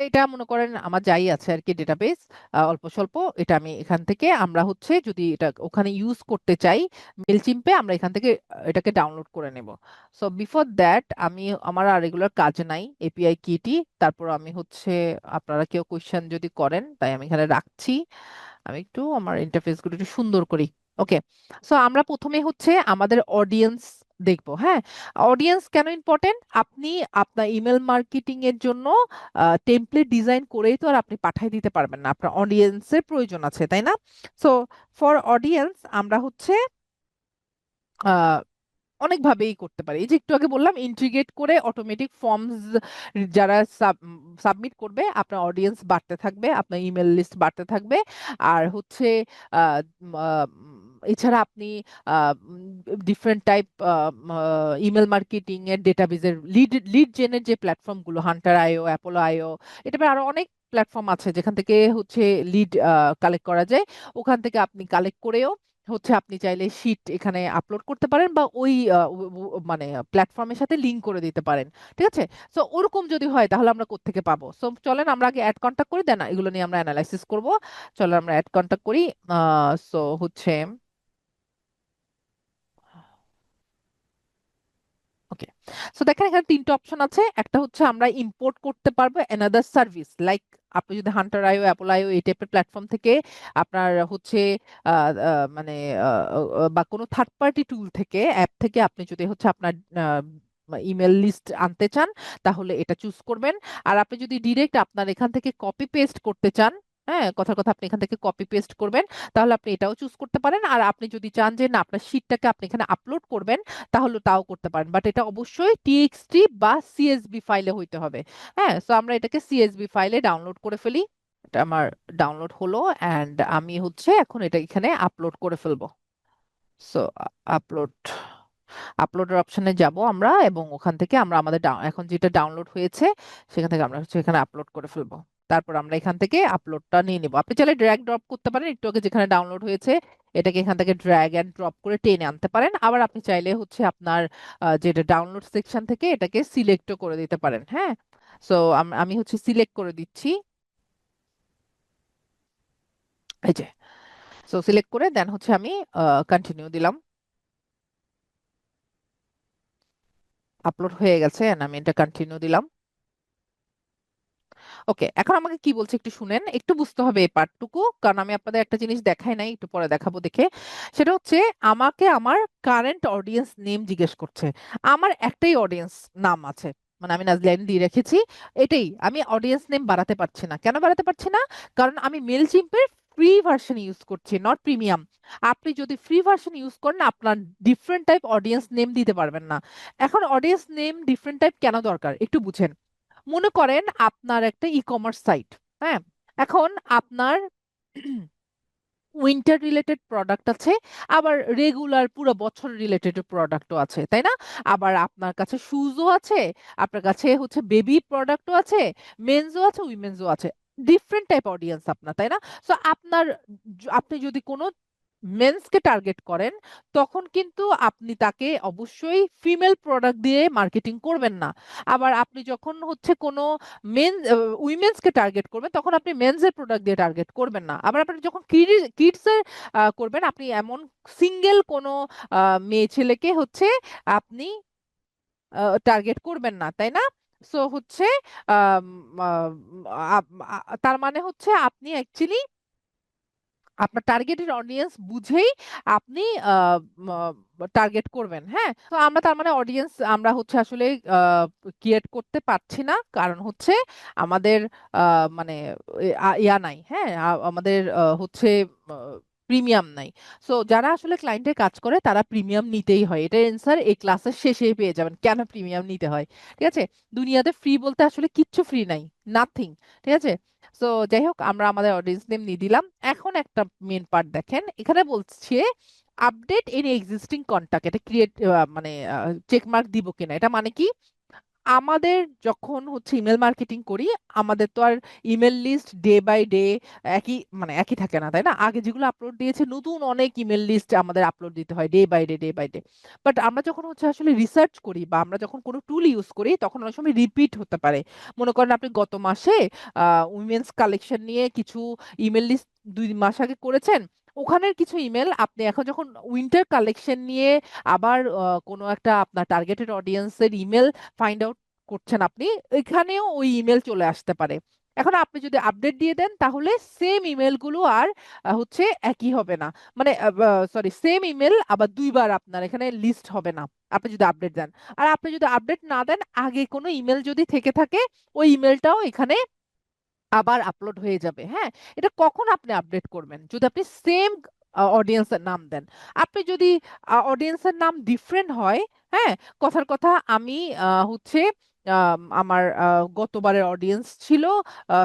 এটা মনে করেন আমার যাই আছে আর কি ডেটাবেস অল্প স্বল্প, এটা আমি এখান থেকে আমরা হচ্ছে যদি এটা ওখানে ইউজ করতে চাই মেলচিম্পে আমরা এখান থেকে এটাকে ডাউনলোড করে নেব। সো বিফোর দ্যাট আমি আমার আর রেগুলার কাজ নাই এপিআই কিটি তারপর আমি হচ্ছে আপনারা কেউ কোয়েশ্চেন যদি করেন, তাই আমি এখানে রাখছি। আমি একটু আমার ইন্টারফেসগুলো একটু সুন্দর করি। ওকে সো আমরা প্রথমে হচ্ছে আমাদের অডিয়েন্স দেখব হ্যাঁ? অডিয়েন্স কেন ইম্পর্টেন্ট আপনি আপনার ইমেল মার্কেটিং এর জন্য টেমপ্লেট ডিজাইন করেই তো আর আপনি পাঠিয়ে দিতে পারবেন না। আপনার অডিয়েন্সের প্রয়োজন আছে, তাই না? সো ফর অডিয়েন্স আমরা হচ্ছে অনেকভাবেই করতে পারি। এই যে একটু আগে বললাম ইন্টিগ্রেট করে অটোমেটিক ফর্মস যারা সাবমিট করবে, আপনার অডিয়েন্স বাড়তে থাকবে, আপনার ইমেল লিস্ট বাড়তে থাকবে। আর হচ্ছে এছাড়া আপনি ডিফারেন্ট টাইপ ইমেল মার্কেটিং এর ডেটাবেজের লিড লিড জেনের যে প্ল্যাটফর্মগুলো হান্টার আইও অ্যাপোলো আইও এটা আরও অনেক প্ল্যাটফর্ম আছে যেখান থেকে হচ্ছে লিড কালেক্ট করা যায়। ওখান থেকে আপনি কালেক্ট করেও হচ্ছে আপনি চাইলে শিট এখানে আপলোড করতে পারেন বা ওই মানে প্ল্যাটফর্মের সাথে লিংক করে দিতে পারেন। ঠিক আছে? সো ওরকম যদি হয় তাহলে আমরা কোত্থেকে পাবো? সো চলেন আমরা আগে অ্যাড কন্ট্যাক্ট করি দেন এগুলো নিয়ে আমরা অ্যানালাইসিস করব। চলো আমরা অ্যাড কন্টাক্ট করি সো হচ্ছে ওকে সো দেখেন এখানে তিনটা অপশন আছে। একটা হচ্ছে আমরা ইম্পোর্ট করতে পারব অ্যানাদার সার্ভিস লাইক আপনি যদি হান্টার আইও অ্যাপল আইও এই টাইপের প্ল্যাটফর্ম থেকে আপনার হচ্ছে মানে বা কোনো থার্ড পার্টি টুল থেকে অ্যাপ থেকে আপনি যদি হচ্ছে আপনার ইমেল লিস্ট আনতে চান, তাহলে এটা চুজ করবেন। আর আপনি যদি ডিরেক্ট আপনার এখান থেকে কপি পেস্ট করতে চান হ্যাঁ কথার কথা আপনি এখান থেকে কপি পেস্ট করবেন। তাহলে আপনি এটাও চুজ করতে পারেন। আর আপনি যদি চান যে, না, আপনার শিটটাকে আপনি এখানে আপলোড করবেন, তাহলে তাও করতে পারেন। বাট এটা অবশ্যই টিএক্সটি বা সিএসবি ফাইলে হইতে হবে। হ্যাঁ সো আমরা এটাকে সিএসবি ফাইলে ডাউনলোড করে ফেলি। এটা আমার ডাউনলোড হলো অ্যান্ড আমি হচ্ছে এখন এটা এখানে আপলোড করে ফেলব। সো আপলোড আপলোডের অপশনে যাব আমরা এবং ওখান থেকে আমরা আমাদের এখন যেটা ডাউনলোড হয়েছে, সেখান থেকে আমরা হচ্ছে এখানে আপলোড করে ফেলব। তারপর আমরা এখান থেকে আপলোডটা নিয়ে নিব। আপনি চাইলে ড্র্যাগ ড্রপ করতে পারেন, একটু আগে যেখানে ডাউনলোড হয়েছে, এটাকে এখান থেকে ড্র্যাগ অ্যান্ড ড্রপ করে টেনে আনতে পারেন। আবার আপনি চাইলে হচ্ছে আপনার যেটা ডাউনলোড সেকশন থেকে এটাকে সিলেক্টও করে দিতে পারেন হ্যাঁ? সো আমি হচ্ছে সিলেক্ট করে দিচ্ছি। এই যে। সো সিলেক্ট করে দেন হচ্ছে আমি কন্টিনিউ দিলাম। আপলোড হয়ে গেছে আমি এটা কন্টিনিউ দিলাম। ওকে, এখন আমাকে কি বলছে একটু শুনেন। একটু বুঝতে হবে এই পার্টটুকু, কারণ আমি আপনাদের একটা জিনিস দেখাই নাই, একটু পরে দেখাবো দেখে। সেটা হচ্ছে, আমাকে আমার কারেন্ট অডিয়েন্স নেম জিজ্ঞেস করছে। আমার একটাই অডিয়েন্স নাম আছে মানে আমি নাজলাইন দিয়ে রেখেছি, এটাই। আমি অডিয়েন্স নেম বাড়াতে পারছি না। কেন বাড়াতে পারছি না? কারণ আমি মেল চিম্পের ফ্রি ভার্সন ইউজ করছি নট প্রিমিয়াম আপনি যদি ফ্রি ভার্সন ইউজ করেন, আপনার ডিফারেন্ট টাইপ অডিয়েন্স নেম দিতে পারবেন না। এখন অডিয়েন্স নেম ডিফারেন্ট টাইপ কেন দরকার? একটু বুঝেন। মনে করেন আপনার একটা ই কমার্স সাইট হ্যাঁ? এখন আপনার উইন্টার রিলেটেড প্রোডাক্ট আছে, আবার রেগুলার পুরো বছর রিলেটেড প্রোডাক্টও আছে, তাই না? আবার আপনার কাছে শুজও আছে, আপনার কাছে হচ্ছে বেবি প্রোডাক্টও আছে মেনসও আছে উইমেন্সও আছে ডিফারেন্ট টাইপ অডিয়েন্স আপনার, তাই না? সো আপনার আপনি যদি কোনো মেন্সকে টার্গেট করেন, তখন কিন্তু আপনি তাকে অবশ্যই ফিমেল প্রোডাক্ট দিয়ে মার্কেটিং করবেন না। আবার আপনি যখন হচ্ছে কোনো মেন উইমেন্সকে টার্গেট করবেন, তখন আপনি মেন্সের প্রোডাক্ট দিয়ে টার্গেট করবেন না। আবার আপনি যখন কিডস এর করবেন, আপনি এমন সিঙ্গেল কোনো মেয়ে ছেলেকে হচ্ছে আপনি টার্গেট করবেন না, তাই না? সো হচ্ছে তার মানে হচ্ছে আপনি অ্যাকচুয়ালি আপনার টার্গেটেড অডিয়েন্স বুঝেই আপনি টার্গেট করবেন হ্যাঁ? তো আমরা তার মানে অডিয়েন্স আমরা হচ্ছে আসলে ক্রিয়েট করতে পারছি না। কারণ হচ্ছে আমাদের মানে ইয়া নাই হ্যাঁ? আমাদের হচ্ছে প্রিমিয়াম নাই। সো যারা আসলে ক্লায়েন্টের কাজ করে, তারা প্রিমিয়াম নিতেই হয়। এটার অ্যান্সার এই ক্লাসের শেষেই পেয়ে যাবেন, কেন প্রিমিয়াম নিতে হয়? ঠিক আছে? দুনিয়াতে ফ্রি বলতে আসলে কিচ্ছু ফ্রি নাই নাথিং ঠিক আছে? সো যাই হোক আমরা আমাদের অডিয়েন্স নেম নিয়ে দিলাম। এখন একটা মেন পার্ট দেখেন। এখানে বলছে আপডেট এনি এক্সিস্টিং কন্ট্যাক্ট এটা ক্রিয়েট মানে চেকমার্ক দিব কিনা। এটা মানে কি? আমাদের যখন হচ্ছে ইমেল মার্কেটিং করি, আমাদের তো আর email list day by day একই মানে একই থাকে না, তাই না? আগে যেগুলো আপলোড দিয়েছে, নতুন অনেক ইমেল লিস্ট আমাদের আপলোড দিতে হয় day by day day by day but আমরা যখন হচ্ছে আসলে রিসার্চ করি বা আমরা যখন কোনো টুল ইউজ করি, তখন অনেক সময় রিপিট হতে পারে। মনে করেন আপনি গত মাসে উইমেন্স কালেকশন নিয়ে কিছু ইমেল লিস্ট দুই মাস আগে করেছেন ওখানের কিছু ইমেল আপনি এখন যখন উইন্টার কালেকশন নিয়ে আবার কোনো একটা আপনার টার্গেটেড অডিয়েন্সের ইমেল ফাইন্ড আউট করছেন আপনি, এখানেও ওই ইমেল চলে আসতে পারে। এখন আপনি যদি আপডেট দিয়ে দেন, তাহলে সেম ইমেলগুলো আর হচ্ছে একই হবে না। মানে সরি সেম ইমেল আবার দুইবার আপনার এখানে লিস্ট হবে না, আপনি যদি আপডেট দেন। আর আপনি যদি আপডেট না দেন, আগে কোনো ইমেল যদি থেকে থাকে, ওই ইমেলটাও এখানে আবার আপলোড হয়ে যাবে হ্যাঁ? এটা কখন আপনি আপডেট করবেন? যদি আপনি সেম অডিয়েন্সের নাম দেন। আপনি যদি অডিয়েন্সের নাম ডিফারেন্ট হয় হ্যাঁ? কথার কথা আমি হচ্ছে আমার গতবারের অডিয়েন্স ছিল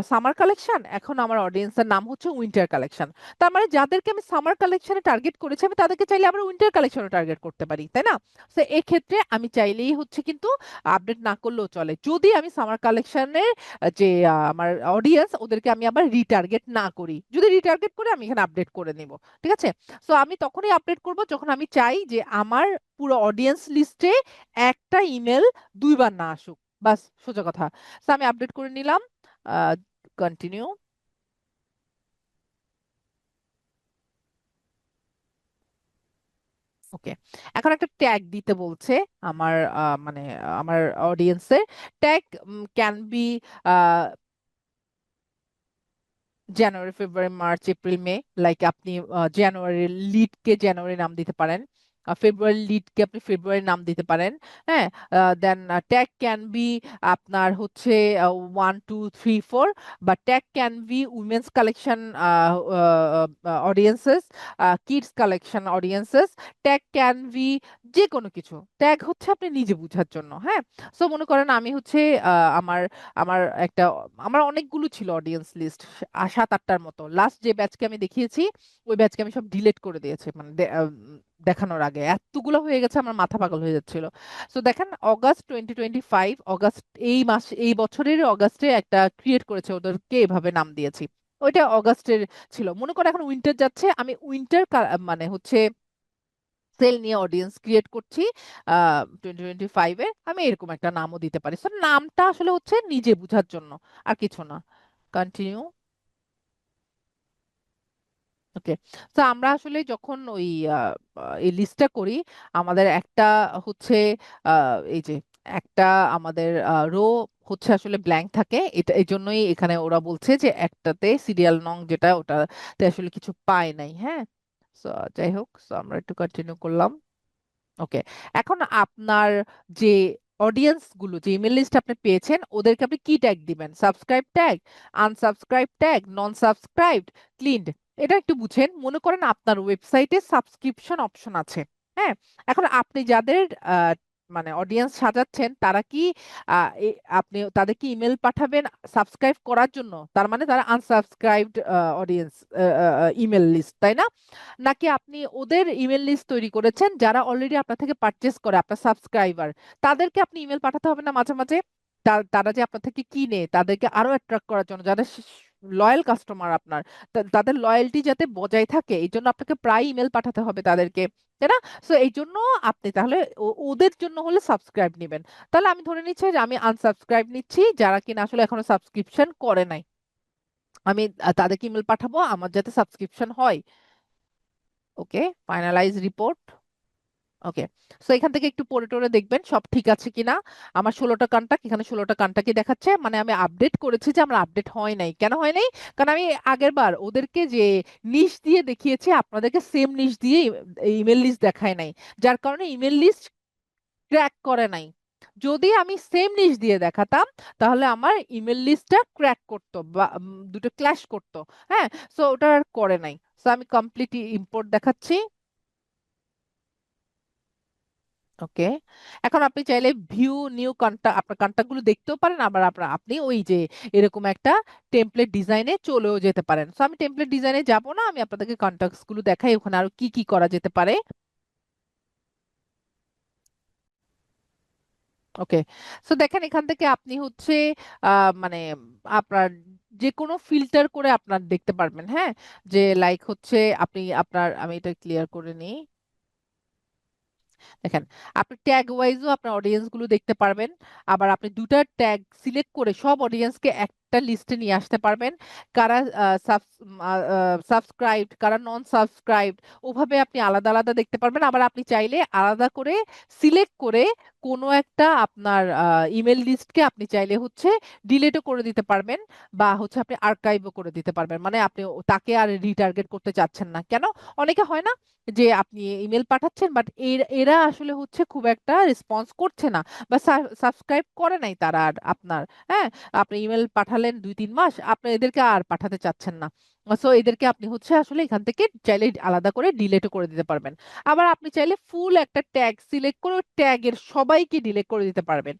সামার কালেকশন এখন আমার অডিয়েন্সের নাম হচ্ছে উইন্টার কালেকশন তার মানে যাদেরকে আমি সামার কালেকশনে টার্গেট করেছি, আমি তাদেরকে চাইলে আবার উইন্টার কালেকশনে টার্গেট করতে পারি, তাই না? তো এক্ষেত্রে আমি চাইলেই হচ্ছে কিন্তু আপডেট না করলেও চলে। যদি আমি সামার কালেকশনের যে আমার অডিয়েন্স ওদেরকে আমি আবার রিটার্গেট না করি, যদি রিটার্গেট করে আমি এখানে আপডেট করে নিব, ঠিক আছে? সো আমি তখনই আপডেট করব যখন আমি চাই যে আমার পুরো অডিয়েন্স লিস্টে একটা ইমেল দুইবার না আসুক। বাস, সোজা কথা। আমি আপডেট করে নিলাম। কন্টিনিউ ওকে এখন একটা ট্যাগ দিতে বলছে আমার মানে আমার অডিয়েন্সে tag can be January February March April May like আপনি জানুয়ারি লিডকে জানুয়ারি নাম দিতে পারেন। ফেব্রুয়ারি লিডকে আপনি ফেব্রুয়ারি নাম দিতে পারেন হ্যাঁ? দেন ট্যাগ ক্যান বি আপনার হচ্ছে ওয়ান টু থ্রি ফোর বা tag can be women's collection audiences kids collection audiences tag can be যে কোনো কিছু। ট্যাগ হচ্ছে আপনি নিজে বুঝার জন্য হ্যাঁ? সো মনে করেন আমি হচ্ছে আমার আমার একটা, আমার অনেকগুলো ছিল অডিয়েন্স লিস্ট সাত, আটটার মতো। লাস্ট যে ব্যাচকে আমি দেখিয়েছি, ওই ব্যাচকে আমি সব ডিলেট করে দিয়েছি মানে দেখানোর আগে। এতগুলো হয়ে গেছে, আমার মাথা পাগল হয়ে যাচ্ছিল। সো দেখেন August twenty twenty five August এই মাস, এই বছরের অগাস্টে একটা ক্রিয়েট করেছে ওদেরকে এভাবে নাম দিয়েছি। ওইটা অগাস্টের ছিল। মনে করো এখন উইন্টার যাচ্ছে, আমি উইন্টার মানে হচ্ছে সেল নিয়ে অডিয়েন্স ক্রিয়েট করছি টোয়েন্টি টোয়েন্টি ফাইভে আমি এরকম একটা নামও দিতে পারি। সো নামটা আসলে হচ্ছে নিজে বুঝার জন্য, আর কিছু না। কন্টিনিউ ওকে, তো আমরা আসলে যখন ওই এই লিস্টটা করি, আমাদের একটা হচ্ছে এই যে একটা আমাদের রো হচ্ছে আসলে ব্ল্যাঙ্ক থাকে। এটা, এই জন্যই এখানে ওরা বলছে যে একটাতে সিরিয়াল নং যেটা ওটাতে আসলে কিছু পায় নাই হ্যাঁ? সো যাই হোক সো আমরা একটু কন্টিনিউ করলাম। ওকে, এখন আপনার যে অডিয়েন্সগুলো, যে ইমেল লিস্ট আপনি পেয়েছেন, ওদেরকে আপনি কি ট্যাগ দিবেন? Subscribe tag unsubscribe tag non subscribed cleaned এটা একটু বুঝেন। মনে করেন আপনার ওয়েবসাইটে সাবস্ক্রিপশন অপশন আছে হ্যাঁ? এখন আপনি যাদের মানে অডিয়েন্স সাজাচ্ছেন, তারা কি আপনি তাদের কি ইমেল পাঠাবেন সাবস্ক্রাইব করার জন্য? তার মানে তারা আনসাবস্ক্রাইবড অডিয়েন্স ইমেল লিস্ট তাই না? নাকি আপনি ওদের ইমেল লিস্ট তৈরি করেছেন, যারা অলরেডি আপনার থেকে পারচেস করে, আপনার সাবস্ক্রাইবার তাদেরকে আপনি ইমেল পাঠাতে হবে না মাঝে মাঝে? তারা যে আপনার থেকে কিনে, তাদেরকে আরও অ্যাট্রাক্ট করার জন্য, যাদের লয়াল কাস্টমার আপনার তাদের লয়্যালটি যাতে বজায় থাকে, এই জন্য আপনাকে প্রায় ইমেল পাঠাতে হবে তাদেরকে, তাই না? সো এই জন্য আপনি তাহলে ওদের জন্য হলে সাবস্ক্রাইব নেবেন। তাহলে আমি ধরে নিচ্ছি যে আমি আনসাবস্ক্রাইব নিচ্ছি, যারা কিনা আসলে এখনও সাবস্ক্রিপশন করে নাই। আমি তাদেরকে ইমেল পাঠাবো, আমার যাতে সাবস্ক্রিপশন হয়। Okay finalise report okay so এখান থেকে একটু পরে টরে দেখবেন সব ঠিক আছে কিনা। আমার ষোলোটা কান্টাক এখানে ষোলোটা কান্টাকি দেখাচ্ছে। মানে আমি আপডেট করেছি যে আমার আপডেট হয় নাই। কেন হয় নাই? কারণ আমি আগের বার ওদেরকে যে নিশ দিয়ে দেখিয়েছি, আপনাদেরকে সেম নিশ দিয়ে ইমেল লিস্ট দেখায় নাই। যার কারণে ইমেল লিস্ট ক্র্যাক করে নাই। যদি আমি সেম নিশ দিয়ে দেখাতাম, তাহলে আমার ইমেল লিস্টটা ক্র্যাক করতো বা দুটো ক্ল্যাশ করতো। হ্যাঁ? সো ওটা আর করে নাই। সো আমি কমপ্লিট ইম্পোর্ট দেখাচ্ছি। ওকে? এখন আপনি চাইলে ভিউ নিউ কন্টাক্ট আপনার কন্টাক্টগুলো দেখতেও পারেন, আবার আপনার, আপনি ওই যে এরকম একটা টেমপ্লেট ডিজাইনে চলেও যেতে পারেন। সো আমি টেমপ্লেট ডিজাইনে যাব না, আমি আপনাদেরকে কন্টাক্টসগুলো দেখাই, ওখানে আরও কি কি করা যেতে পারে। ওকে সো দেখেন এখান থেকে আপনি হচ্ছে মানে আপনার যে কোনো ফিল্টার করে আপনার দেখতে পারবেন হ্যাঁ? যে লাইক হচ্ছে, আপনি, আপনার, আমি এটা ক্লিয়ার করে নিই। দেখেন, আপনি ট্যাগ ওয়াইজও আপনার অডিয়েন্সগুলো দেখতে পারবেন। আবার আপনি দুটা ট্যাগ সিলেক্ট করে সব অডিয়েন্সকে একটা লিস্টে নিয়ে আসতে পারবেন। কারা সাবস্ক্রাইব কারা নন সাবস্ক্রাইব ওভাবে আপনি আলাদা আলাদা দেখতে পারবেন। আবার আপনি চাইলে আলাদা করে সিলেক্ট করে কোনো একটা আপনার ইমেল লিস্টকে আপনি চাইলে হচ্ছে ডিলেটও করে দিতে পারবেন বা হচ্ছে আপনি আর্কাইভও করে দিতে পারবেন। মানে আপনি তাকে আর রিটার্গেট করতে চাচ্ছেন না। কেন? অনেকে হয় না যে আপনি ইমেল পাঠাচ্ছেন বাট এরা আসলে হচ্ছে খুব একটা রেসপন্স করছে না বা সাবস্ক্রাইব করে নাই তারা আর আপনার হ্যাঁ? আপনি ইমেল পাঠালেন দুই, তিন মাস, আপনি এদেরকে আর পাঠাতে চাচ্ছেন না। সো এদেরকে আপনি হচ্ছে আসলে এখান থেকে চাইলে আলাদা করে ডিলেটও করে দিতে পারবেন। আবার আপনি চাইলে ফুল একটা ট্যাগ সিলেক্ট করে ট্যাগের সবাইকে ডিলেট করে দিতে পারবেন।